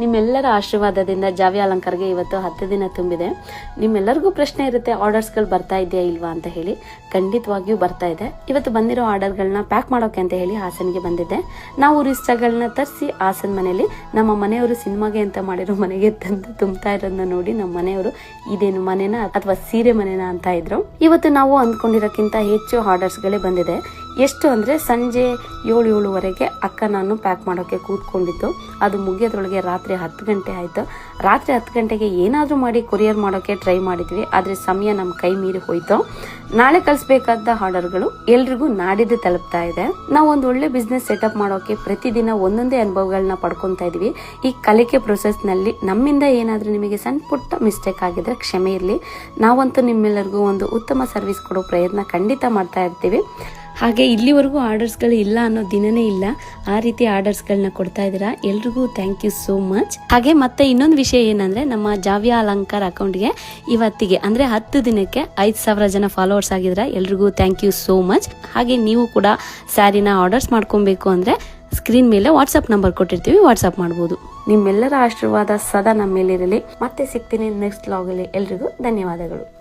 ನಿಮ್ಮೆಲ್ಲರ ಆಶೀರ್ವಾದದಿಂದ ಜಾವಿ ಅಲಂಕಾರಗೆ ಇವತ್ತು ಹತ್ತು ದಿನ ತುಂಬಿದೆ. ನಿಮ್ಮೆಲ್ಲರಿಗೂ ಪ್ರಶ್ನೆ ಇರುತ್ತೆ, ಆರ್ಡರ್ಸ್ಗಳು ಬರ್ತಾ ಇದೆಯಾ ಇಲ್ವಾ ಅಂತ ಹೇಳಿ. ಖಂಡಿತವಾಗಿಯೂ ಬರ್ತಾ ಇದೆ. ಇವತ್ತು ಬಂದಿರೋ ಆರ್ಡರ್ಗಳನ್ನ ಪ್ಯಾಕ್ ಮಾಡೋಕೆ ಅಂತ ಹೇಳಿ ಹಾಸನ್ಗೆ ಬಂದಿದ್ದೆ. ನಾವು ರಿಸ್ಟಾಗಳನ್ನ ತರಿಸಿ ಹಾಸನ್ ಮನೆಯಲ್ಲಿ ನಮ್ಮ ಮನೆಯವರು ಸಿನಿಮಾಗೆ ಅಂತ ಮಾಡಿರೋ ಮನೆಗೆ ತಂದು ತುಂಬ್ತಾ ಇರೋದನ್ನ ನೋಡಿ ನಮ್ಮ ಮನೆಯವರು ಇದೇನು ಮನೆನಾ ಅಥವಾ ಸೀರೆ ಮನೆನಾ ಅಂತ ಇದ್ರು. ಇವತ್ತು ನಾವು ಅಂದ್ಕೊಂಡಿರೋಕ್ಕಿಂತ ಹೆಚ್ಚು ಆರ್ಡರ್ಸ್ಗಳೇ ಬಂದಿದೆ. ಎಷ್ಟು ಅಂದರೆ ಸಂಜೆ ಏಳು ಏಳುವರೆಗೆ ಅಕ್ಕ ನಾನು ಪ್ಯಾಕ್ ಮಾಡೋಕ್ಕೆ ಕೂತ್ಕೊಂಡಿದ್ದು. ಅದು ಮುಗಿಯೋದ್ರೊಳಗೆ ರಾತ್ರಿ ಹತ್ತು ಗಂಟೆ ಆಯಿತು. ರಾತ್ರಿ ಹತ್ತು ಗಂಟೆಗೆ ಏನಾದರೂ ಮಾಡಿ ಕೊರಿಯರ್ ಮಾಡೋಕ್ಕೆ ಟ್ರೈ ಮಾಡಿದ್ವಿ. ಆದರೆ ಸಮಯ ನಮ್ಮ ಕೈ ಮೀರಿ ಹೋಯಿತು. ನಾಳೆ ಕಳಿಸ್ಬೇಕಾದ ಆರ್ಡರ್ಗಳು ಎಲ್ರಿಗೂ ನಾಡಿದ್ದು ತಲುಪ್ತಾ ಇದೆ. ನಾವು ಒಂದು ಒಳ್ಳೆ ಬಿಸ್ನೆಸ್ ಸೆಟಪ್ ಮಾಡೋಕ್ಕೆ ಪ್ರತಿದಿನ ಒಂದೊಂದೇ ಅನುಭವಗಳನ್ನ ಪಡ್ಕೊತಾ ಇದ್ವಿ. ಈ ಕಲಿಕೆ ಪ್ರೊಸೆಸ್ನಲ್ಲಿ ನಮ್ಮಿಂದ ಏನಾದರೂ ನಿಮಗೆ ಸಣ್ಣ ಪುಟ್ಟ ಮಿಸ್ಟೇಕ್ ಆಗಿದ್ರೆ ಕ್ಷಮೆ ಇರಲಿ. ನಾವಂತೂ ನಿಮ್ಮೆಲ್ಲರಿಗೂ ಒಂದು ಉತ್ತಮ ಸರ್ವಿಸ್ ಕೊಡೋ ಪ್ರಯತ್ನ ಖಂಡಿತ ಮಾಡ್ತಾ ಇರ್ತೀವಿ. ಹಾಗೆ ಇಲ್ಲಿವರೆಗೂ ಆರ್ಡರ್ಸ್ಗಳು ಇಲ್ಲ ಅನ್ನೋ ದಿನನೇ ಇಲ್ಲ. ಆ ರೀತಿ ಆರ್ಡರ್ಸ್ಗಳನ್ನ ಕೊಡ್ತಾ ಇದ್ದೀರಾ. ಎಲ್ರಿಗೂ ಥ್ಯಾಂಕ್ ಯು ಸೋ ಮಚ್ ಹಾಗೆ ಮತ್ತೆ ಇನ್ನೊಂದು ವಿಷಯ ಏನಂದ್ರೆ, ನಮ್ಮ ಜಾವ್ಯ ಅಲಂಕಾರ ಅಕೌಂಟ್ಗೆ ಇವತ್ತಿಗೆ, ಅಂದ್ರೆ ಹತ್ತು ದಿನಕ್ಕೆ ಐದು ಸಾವಿರ ಜನ ಫಾಲೋವರ್ಸ್ ಆಗಿದ್ರೆ ಎಲ್ರಿಗೂ ಥ್ಯಾಂಕ್ ಯು ಸೋ ಮಚ್ ಹಾಗೆ ನೀವು ಕೂಡ ಸ್ಯಾರಿನ ಆರ್ಡರ್ಸ್ ಮಾಡ್ಕೊಬೇಕು ಅಂದ್ರೆ ಸ್ಕ್ರೀನ್ ಮೇಲೆ ವಾಟ್ಸಪ್ ನಂಬರ್ ಕೊಟ್ಟಿರ್ತೀವಿ ವಾಟ್ಸಪ್ ಮಾಡ್ಬೋದು. ನಿಮ್ಮೆಲ್ಲರ ಆಶೀರ್ವಾದ ಸದಾ ನಮ್ಮ ಮೇಲಿರಲಿ. ಮತ್ತೆ ಸಿಗ್ತೀನಿ ನೆಕ್ಸ್ಟ್ ಲಾಗಲ್ಲಿ ಎಲ್ರಿಗೂ ಧನ್ಯವಾದಗಳು.